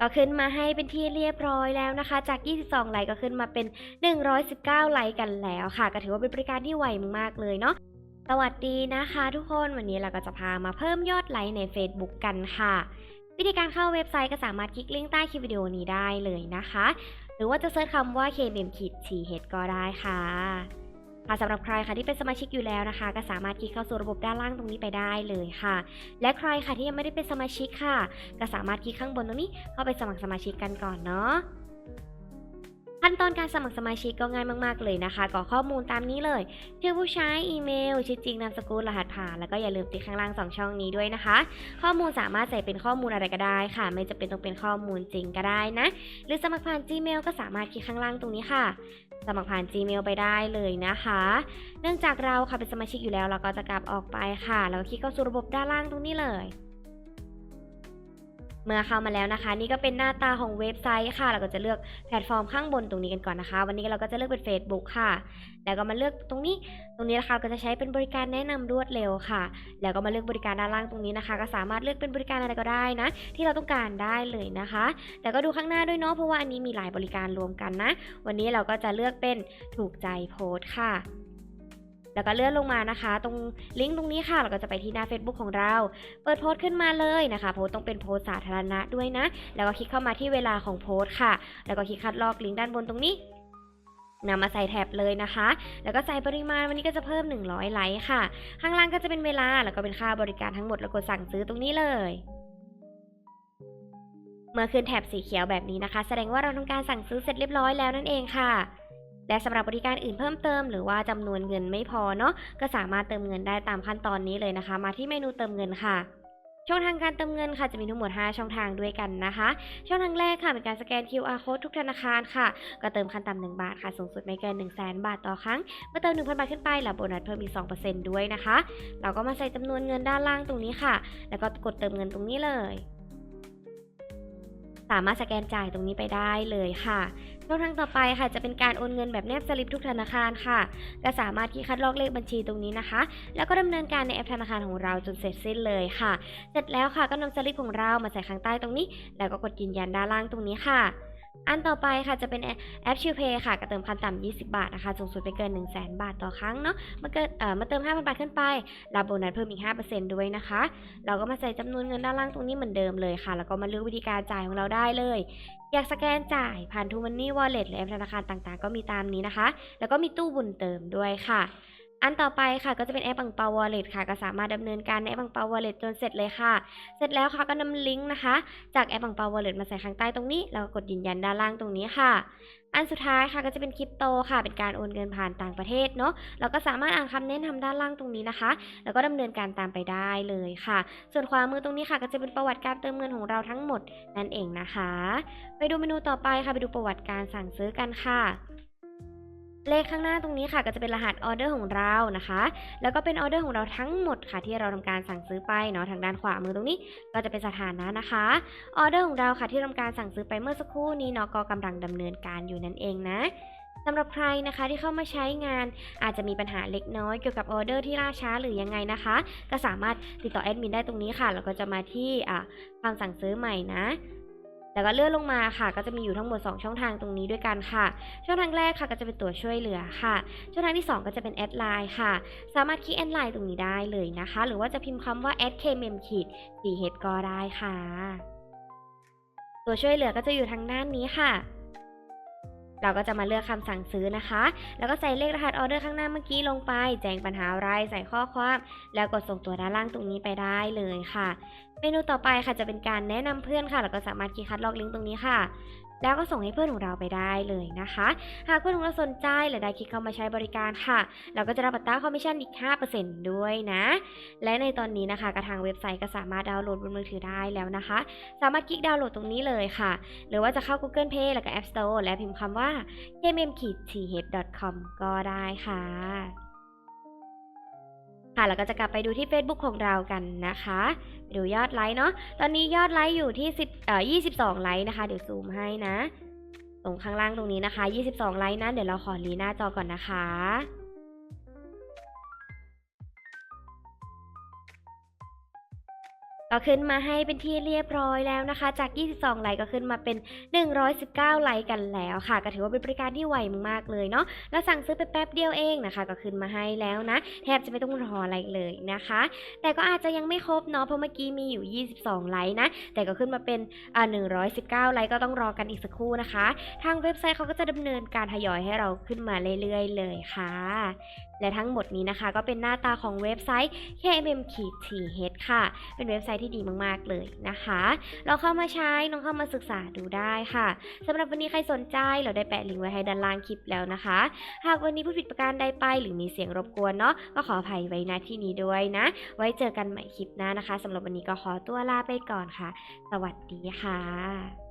ก็ขึ้นมาให้เป็นที่เรียบร้อยแล้วนะคะ จาก 22ไลค์ก็ขึ้นมาเป็น 119ไลค์กันแล้วค่ะ ก็ถือว่าเป็นบริการที่ไวมากๆเลยเนาะสวัสดีนะคะทุกคนวันนี้เราก็จะพามาเพิ่มยอดไลค์ใน Facebook กันค่ะ วิธีการเข้าเว็บไซต์ก็สามารถคลิกลิงก์ใต้คลิปวิดีโอนี้ได้เลยนะคะ หรือว่าจะเซิร์ชคำว่า KBM ขีด TH ก็ได้ค่ะ ค่ะสำหรับใครค่ะที่เป็นสมาชิกอยู่แล้วนะคะ ก็สามารถคลิกเข้าสู่ระบบด้านล่างตรงนี้ไปได้เลยค่ะ และใครค่ะที่ยังไม่ได้เป็นสมาชิกค่ะ ก็สามารถคลิกข้างบนตรงนี้เข้าไปสมัครสมาชิกกันก่อนเนาะ ขั้นตอนการสมัครสมาชิกก็ง่ายมากๆเลยนะคะกรอกข้อมูลตามนี้เลยชื่อผู้ใช้อีเมลชื่อจริงนามสกุลรหัสผ่านแล้วก็อย่าลืมติดข้างล่าง2ช่องนี้ด้วยนะคะ ข้อมูลสามารถใส่เป็นข้อมูลอะไรก็ได้ค่ะ ไม่จำเป็นต้องเป็นข้อมูลจริงก็ได้นะ หรือสมัครผ่าน Gmail ก็สามารถคลิกข้างล่างตรงนี้ค่ะ สมัครผ่าน Gmail ไปได้เลยนะคะ เนื่องจากเราค่ะเป็นสมาชิกอยู่แล้วเราก็จะกลับออกไปค่ะแล้วก็คลิกเข้าสู่ระบบด้านล่างตรงนี้เลย มื่อเข้ามาแล้วนะคะ นี่ก็เป็นหน้าตาของเว็บไซต์ค่ะ เราก็จะเลือกแพลตฟอร์มข้างบนตรงนี้กันก่อนนะคะ วันนี้เราก็จะเลือกเป็น Facebook ค่ะ แล้วก็มาเลือกตรงนี้ ตรงนี้นะคะก็จะใช้เป็นบริการแนะนำรวดเร็วค่ะ แล้วก็มาเลือกบริการด้านล่างตรงนี้นะคะ ก็สามารถเลือกเป็นบริการอะไรก็ได้นะ ที่เราต้องการได้เลยนะคะ แต่ก็ดูข้างหน้าด้วยเนาะเพราะว่าอันนี้มีหลายบริการรวมกันนะ วันนี้เราก็จะเลือกเป็นถูกใจโพสต์ค่ะ แล้วก็เลื่อนลงมานะคะ ตรงลิงก์ตรงนี้ค่ะ เราก็จะไปที่หน้า Facebook ของเรา เปิดโพสต์ขึ้นมาเลยนะคะ โพสต์ต้องเป็นโพสต์สาธารณะด้วยนะ แล้วก็คลิกเข้ามาที่เวลาของโพสต์ค่ะ แล้วก็คลิกคัดลอกลิงก์ด้านบนตรงนี้นำมาใส่แท็บเลยนะคะ แล้วก็ใส่ปริมาณวันนี้ก็จะเพิ่ม 100 ไลค์ค่ะ ข้างล่างก็จะเป็นเวลา แล้วก็เป็นค่าบริการทั้งหมด แล้วกดสั่งซื้อตรงนี้เลย เมื่อขึ้นแถบสีเขียวแบบนี้นะคะ แสดงว่าเราทำการสั่งซื้อเสร็จเรียบร้อยแล้วนั่นเองค่ะ และสำหรับบริการอื่นเพิ่มเติม หรือว่าจำนวนเงินไม่พอเนาะก็สามารถเติมเงินได้ตามขั้นตอนนี้เลยนะคะ มาที่เมนูเติมเงินค่ะช่องทางการเติมเงินค่ะจะมีทั้งหมด 5 ช่องทางด้วยกันนะคะ ช่องทางแรกค่ะเป็นการสแกน QR code ทุกธนาคารค่ะ ก็เติมขั้นต่ำ1บาทค่ะสูงสุดไม่เกิน 1 0 0 0 0แบาทต่อครั้ง เมื่อเติม 1,000 บาทขึ้นไปรับโบนัสเพิ่มอีก 2%ด้วยนะคะ เราก็มาใส่จำนวนเงินด้านล่างตรงนี้ค่ะ แล้วก็กดเติมเงินตรงนี้เลย สามารถสแกนจ่ายตรงนี้ไปได้เลยค่ะ ช่องทางต่อไปค่ะจะเป็นการโอนเงินแบบแนบสลิปทุกธนาคารค่ะ ก็สามารถที่คัดลอกเลขบัญชีตรงนี้นะคะ แล้วก็ดำเนินการในแอปธนาคารของเราจนเสร็จสิ้นเลยค่ะ เสร็จแล้วค่ะก็นำสลิปของเรามาใส่ข้างใต้ตรงนี้ แล้วก็กดยืนยันด้านล่างตรงนี้ค่ะ อันต่อไปค่ะจะเป็นแอปชิวเพย์ค่ะก็เติมขั้นต่ำ20 บาทนะคะสูงสุดไปเกิน 1 0 0 0 0แบาทต่อครั้งเนาะมาเกิดเอ่อมาเติม 5,000 บาทขึ้นไป รับโบนัสเพิ่มอีก 5%ด้วยนะคะ เราก็มาใส่จำนวนเงินด้านล่างตรงนี้เหมือนเดิมเลยค่ะ แล้วก็มาเลือกวิธีการจ่ายของเราได้เลย อยากสแกนจ่ายผ่านทูมันนี่วอลเล็ตหรือแอปธนาคารต่างๆ ก็มีตามนี้นะคะ แล้วก็มีตู้บุญเติมด้วยค่ะ อันต่อไปค่ะก็จะเป็นแอปบังเปาวอลเล็ตค่ะ ก็สามารถดำเนินการในแอปบังเปาวอลเล็ตจนเสร็จเลยค่ะ เสร็จแล้วค่ะก็นำลิงก์นะคะ จากแอปบังเปาวอลเล็ตมาใส่ข้างใต้ตรงนี้ แล้วก็กดยืนยันด้านล่างตรงนี้ค่ะ อันสุดท้ายค่ะก็จะเป็นคริปโตค่ะ เป็นการโอนเงินผ่านต่างประเทศเนาะเราก็สามารถอ่านคำแนะนำด้านล่างตรงนี้นะคะ แล้วก็ดำเนินการตามไปได้เลยค่ะ ส่วนขวามือตรงนี้ค่ะ ก็จะเป็นประวัติการเติมเงินของเราทั้งหมดนั่นเองนะคะ ไปดูเมนูต่อไปค่ะไปดูประวัติการสั่งซื้อกันค่ะ เลขข้างหน้าตรงนี้ค่ะก็จะเป็นรหัสออเดอร์ของเรานะคะ แล้วก็เป็นออเดอร์ของเราทั้งหมดค่ะที่เราทำการสั่งซื้อไปเนาะทางด้านขวามือตรงนี้ ก็จะเป็นสถานะนะคะออเดอร์ของเราค่ะที่ทำการสั่งซื้อไปเมื่อสักครู่นี้เนาะก็กำลังดำเนินการอยู่นั่นเองนะสำหรับใครนะคะที่เข้ามาใช้งานอาจจะมีปัญหาเล็กน้อยเกี่ยวกับออเดอร์ที่ล่าช้าหรือยังไงนะคะ ก็สามารถติดต่อแอดมินได้ตรงนี้ค่ะแล้วก็จะมาที่ความสั่งซื้อใหม่นะ แล้วก็เลื่อนลงมาค่ะ ก็จะมีอยู่ทั้งหมด 2 ช่องทางตรงนี้ด้วยกันค่ะ ช่องทางแรกค่ะก็จะเป็นตัวช่วยเหลือค่ะ ช่องทางที่ 2 ก็จะเป็นแอดไลน์ค่ะ สามารถคลิกแอดไลน์ตรงนี้ได้เลยนะคะ หรือว่าจะพิมพ์คำว่า a d k m m ขีด ch ก็ได้ค่ะ ตัวช่วยเหลือก็จะอยู่ทางด้านนี้ค่ะ เราก็จะมาเลือกคำสั่งซื้อนะคะ แล้วก็ใส่เลขรหัสออเดอร์ข้างหน้าเมื่อกี้ลงไป แจ้งปัญหาอะไรใส่ข้อความ แล้วกดส่งตัวด้านล่างตรงนี้ไปได้เลยค่ะ เมนูต่อไปค่ะจะเป็นการแนะนำเพื่อนค่ะ แล้วก็สามารถคลิกคัดลอกลิงก์ตรงนี้ค่ะ แล้วก็ส่งให้เพื่อนของเราไปได้เลยนะคะ หากเพื่อนของเราสนใจหรือได้คลิกเข้ามาใช้บริการค่ะ เราก็จะรับอัตราคอมมิชชั่นอีก 5%ด้วยนะ และในตอนนี้นะคะกระทางเว็บไซต์ก็สามารถดาวน์โหลดบนมือถือได้แล้วนะคะ สามารถคลิกดาวน์โหลดตรงนี้เลยค่ะ หรือว่าจะเข้า Google Play แล้วก็ App Store และพิมพ์คำว่า kmm-th.com ก็ได้ค่ะ ค่ะแล้วก็จะกลับไปดูที่ Facebook ของเรากันนะคะไปดูยอดไลค์เนาะตอนนี้ยอดไลค์อยู่ที่10เอ่อ22 ไลค์นะคะ เดี๋ยวซูมให้นะ ตรงข้างล่างตรงนี้นะคะ 22 ไลค์นะเดี๋ยวเราขอรีหน้าจอก่อนนะคะ ก็ขึ้นมาให้เป็นที่เรียบร้อยแล้วนะคะ จาก 22ไลค์ก็ขึ้นมาเป็น 119ไลค์กันแล้วค่ะ ก็ถือว่าเป็นบริการที่ไวมากๆเลยเนาะแล้วสั่งซื้อไปแป๊บเดียวเองนะคะ ก็ขึ้นมาให้แล้วนะ แทบจะไม่ต้องรออะไรเลยนะคะ แต่ก็อาจจะยังไม่ครบเนาะเพราะเมื่อกี้มีอยู่ 22ไลค์นะ แต่ก็ขึ้นมาเป็นอ่า119ไลค์ก็ต้องรอกันอีกสักครู่นะคะ ทางเว็บไซต์เขาก็จะดำเนินการทยอยให้เราขึ้นมาเรื่อยๆเลยค่ะ และทั้งหมดนี้นะคะ ก็เป็นหน้าตาของเว็บไซต์ KMM-TH ค่ะ เป็นเว็บไซต์ที่ดีมากๆเลยนะคะ เราเข้ามาใช้ลองเข้ามาศึกษาดูได้ค่ะสำหรับวันนี้ใครสนใจเราได้แปะลิงก์ไว้ให้ด้านล่างคลิปแล้วนะคะ หากวันนี้ผู้ผิดประการใดไป หรือมีเสียงรบกวนเนาะก็ขออภัยไว้ณที่นี้ด้วยนะ ไว้เจอกันใหม่คลิปหน้านะคะสำหรับวันนี้ก็ขอตัวลาไปก่อนค่ะ สวัสดีค่ะ